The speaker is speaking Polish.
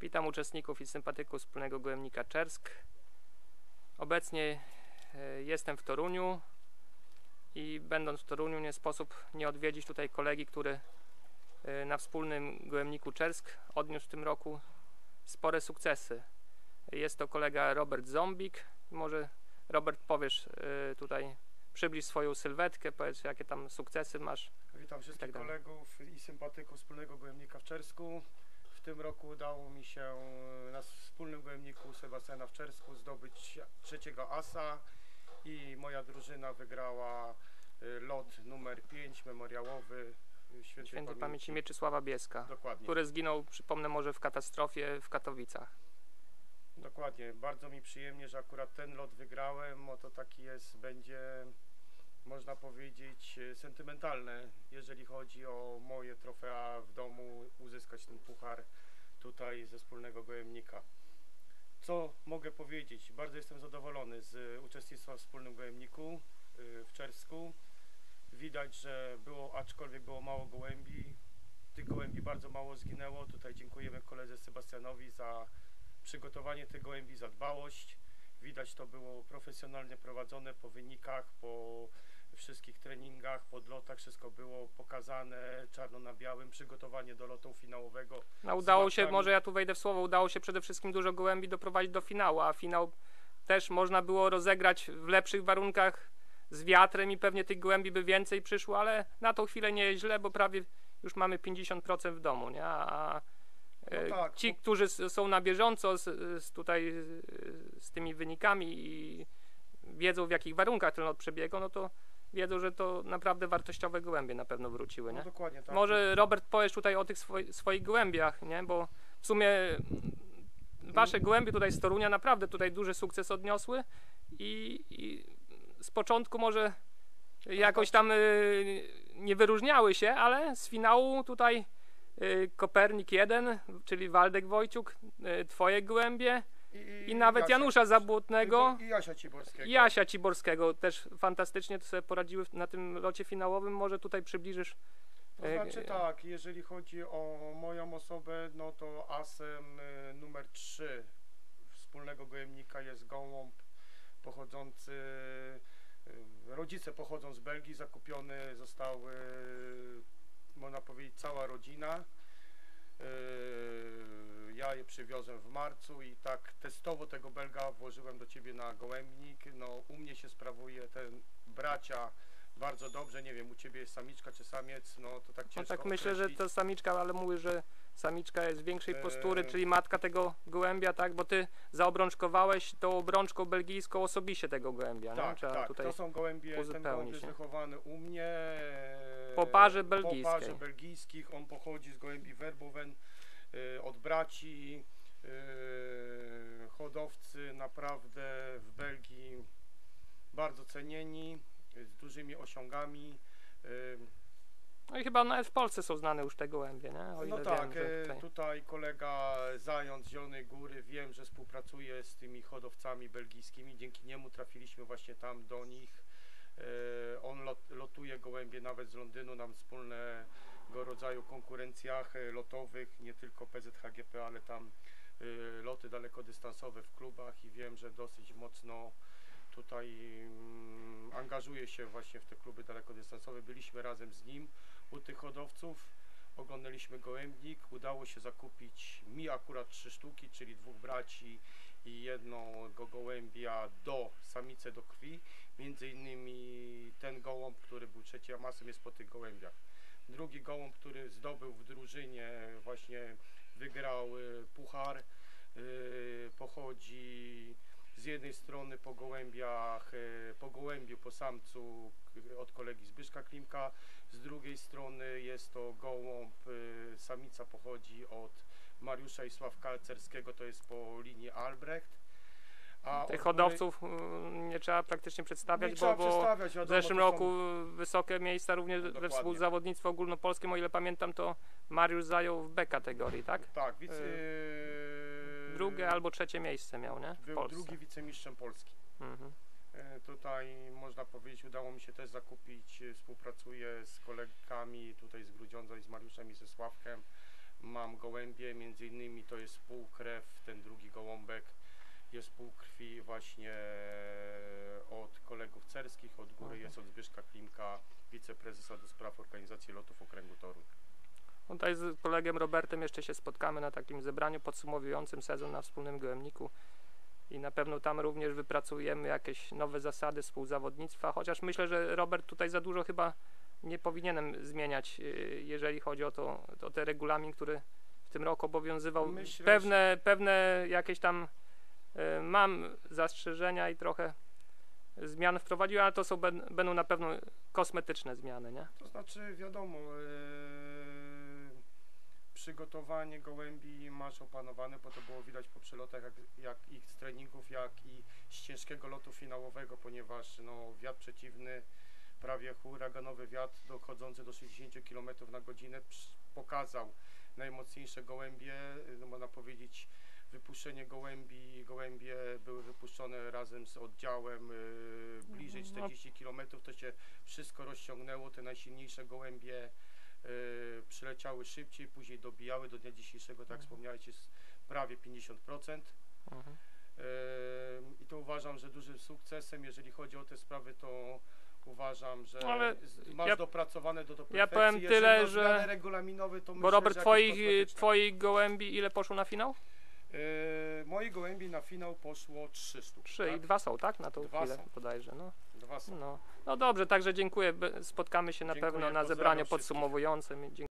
Witam uczestników i sympatyków wspólnego gołębnika Czersk. Obecnie e, jestem w Toruniu i będąc w Toruniu nie sposób nie odwiedzić tutaj kolegi, który e, na wspólnym gołębniku Czersk odniósł w tym roku spore sukcesy. Jest to kolega Robert Zombik. Może Robert powiesz e, tutaj, przybliż swoją sylwetkę, powiedz jakie tam sukcesy masz. Witam wszystkich tak kolegów i sympatyków wspólnego gołębnika w Czersku. W tym roku udało mi się na wspólnym gołębniku Sebastiana w Czersku zdobyć trzeciego asa i moja drużyna wygrała y, lot numer 5 memoriałowy y, świętej, Świętej pamięci Mieczysława Bieska, Dokładnie. który zginął, przypomnę może w katastrofie w Katowicach. Dokładnie. Bardzo mi przyjemnie, że akurat ten lot wygrałem. Oto taki jest, będzie można powiedzieć e, sentymentalne, jeżeli chodzi o moje trofea w domu, uzyskać ten puchar tutaj ze wspólnego gołębnika. Co mogę powiedzieć? Bardzo jestem zadowolony z uczestnictwa w wspólnym gołębniku y, w Czersku. Widać, że było, aczkolwiek było mało gołębi, tych gołębi bardzo mało zginęło. Tutaj dziękujemy koledze Sebastianowi za przygotowanie tych gołębi, za dbałość. Widać to było profesjonalnie prowadzone po wynikach, po wszystkich treningach, podlotach, wszystko było pokazane czarno na białym, przygotowanie do lotu finałowego. No, udało się, może ja tu wejdę w słowo, udało się przede wszystkim dużo gołębi doprowadzić do finału, a finał też można było rozegrać w lepszych warunkach z wiatrem i pewnie tych gołębi by więcej przyszło, ale na tą chwilę nie jest źle, bo prawie już mamy 50% w domu, nie? A e, No tak, ci, bo- którzy są na bieżąco z, z tutaj z, z tymi wynikami i wiedzą w jakich warunkach ten lot przebiegał, no to wiedzą, że to naprawdę wartościowe gołębie na pewno wróciły, nie? No dokładnie tak. Może Robert powiesz tutaj o tych swoi, swoich gołębiach, nie? Bo w sumie wasze gołębie tutaj z Torunia naprawdę tutaj duży sukces odniosły i, i z początku może jakoś tam y, nie wyróżniały się, ale z finału tutaj y, Kopernik 1, czyli Waldek Wojciuk, y, twoje gołębie i nawet Jasia- Janusza Zabłotnego. I Jasia Ciborskiego. Jasia Ciborskiego też fantastycznie to sobie poradziły na tym locie finałowym. Może tutaj przybliżysz To e, znaczy tak, jeżeli chodzi o moją osobę, no to asem y, numer 3 wspólnego gołębnika jest gołąb pochodzący, y, rodzice pochodzą z Belgii, zakupiony zostały, można powiedzieć, cała rodzina. Y, Ja je przywiozłem w marcu i tak testowo tego Belga włożyłem do ciebie na gołębnik. No u mnie się sprawuje ten bracia bardzo dobrze, nie wiem, u ciebie jest samiczka czy samiec, no to tak No ciężko tak myślę, że określić. to samiczka, ale mówisz, że samiczka jest większej postury, Eee. czyli matka tego gołębia, tak? Bo ty zaobrączkowałeś tą obrączką belgijską osobiście tego gołębia, nie? Tak, Trzeba tak, tutaj to są gołębie, ten uzupełnić, gołąb jest nie? wychowany u mnie. e, Po parze Po belgijskiej. parze belgijskich, on pochodzi z gołębi Werbowen, e, od braci, e, hodowcy naprawdę w Belgii bardzo cenieni, e, z dużymi osiągami. No i chyba nawet w Polsce są znane już te gołębie, nie? No tak, wiem, tutaj... tutaj kolega Zając Zielonej Góry, wiem, że współpracuje z tymi hodowcami belgijskimi, dzięki niemu trafiliśmy właśnie tam do nich. On lot, lotuje gołębie nawet z Londynu na wspólnego rodzaju konkurencjach e, lotowych, nie tylko PZHGP, ale tam e, loty dalekodystansowe w klubach i wiem, że dosyć mocno tutaj mm, angażuje się właśnie w te kluby dalekodystansowe. Byliśmy razem z nim u tych hodowców oglądaliśmy gołębnik, udało się zakupić mi akurat trzy sztuki, czyli dwóch braci i jednego gołębia do samice do krwi. Między innymi ten gołąb, który był trzeci amasem jest po tych gołębiach. Drugi gołąb, który zdobył w drużynie, właśnie wygrał y, puchar, y, pochodzi z jednej strony po gołębiach, y, po gołębiu, po samcu od kolegi Zbyszka Klimka, z drugiej strony jest to gołąb, samica pochodzi od Mariusza i Sławka Cerskiego, to jest po linii Albrecht. A Tych od hodowców mm, nie trzeba praktycznie przedstawiać, nie bo, trzeba bo przedstawiać, w wiadomo, zeszłym to są- roku wysokie miejsca również we dokładnie. współzawodnictwie ogólnopolskim, o ile pamiętam, to Mariusz zajął w B kategorii, tak? Tak, wice... Drugie albo trzecie miejsce miał, nie? W Był Polsce. drugi wicemistrzem Polski. Mhm. E, Tutaj można powiedzieć, udało mi się też zakupić, e, współpracuję z kolegami tutaj z Grudziądza i z Mariuszem i ze Sławkiem. mam gołębie, między innymi to jest półkrew, ten drugi gołąbek jest półkrwi właśnie od kolegów cerskich, od góry jest od Zbyszka Klimka, wiceprezesa do spraw organizacji lotów okręgu Toruń. No Tutaj z kolegiem Robertem jeszcze się spotkamy na takim zebraniu podsumowującym sezon na wspólnym gołębniku i na pewno tam również wypracujemy jakieś nowe zasady współzawodnictwa, chociaż myślę, że Robert tutaj za dużo chyba nie powinienem zmieniać, yy, jeżeli chodzi o, to, o ten regulamin, który w tym roku obowiązywał. Myślę, pewne, pewne jakieś tam mam zastrzeżenia i trochę zmian wprowadziłem, ale to są, będą na pewno kosmetyczne zmiany, nie? To znaczy, wiadomo, e, przygotowanie gołębi masz opanowane, bo to było widać po przelotach, jak, jak ich z treningów, jak i z ciężkiego lotu finałowego, ponieważ no, wiatr przeciwny, prawie huraganowy wiatr dochodzący do 60 km na godzinę pokazał najmocniejsze gołębie, no, można powiedzieć wypuszczenie gołębi, gołębie były wypuszczone razem z oddziałem y, bliżej No. 40 km, to się wszystko rozciągnęło, te najsilniejsze gołębie y, przyleciały szybciej, później dobijały do dnia dzisiejszego, tak Mhm. wspomniałeś, jest prawie 50%. Mhm. Ym, I to uważam, że dużym sukcesem, jeżeli chodzi o te sprawy, to uważam, że Ale masz ja- dopracowane do, do ja perfekcji. powiem Jeżeli tyle, że- zmianę regulaminowe, to Bo myślę, Robert, twoich, kosmetyczne. twoich gołębi ile poszło na finał? Yy, moich gołębi na finał poszło 3 sztuki. Trzy tak? i dwa są, tak? Na tą Dwa chwilę są. bodajże. No, Dwa są. no. no dobrze, także dziękuję. Spotkamy się na Dziękuję, pewno na zebraniu podsumowującym. Dziękuję.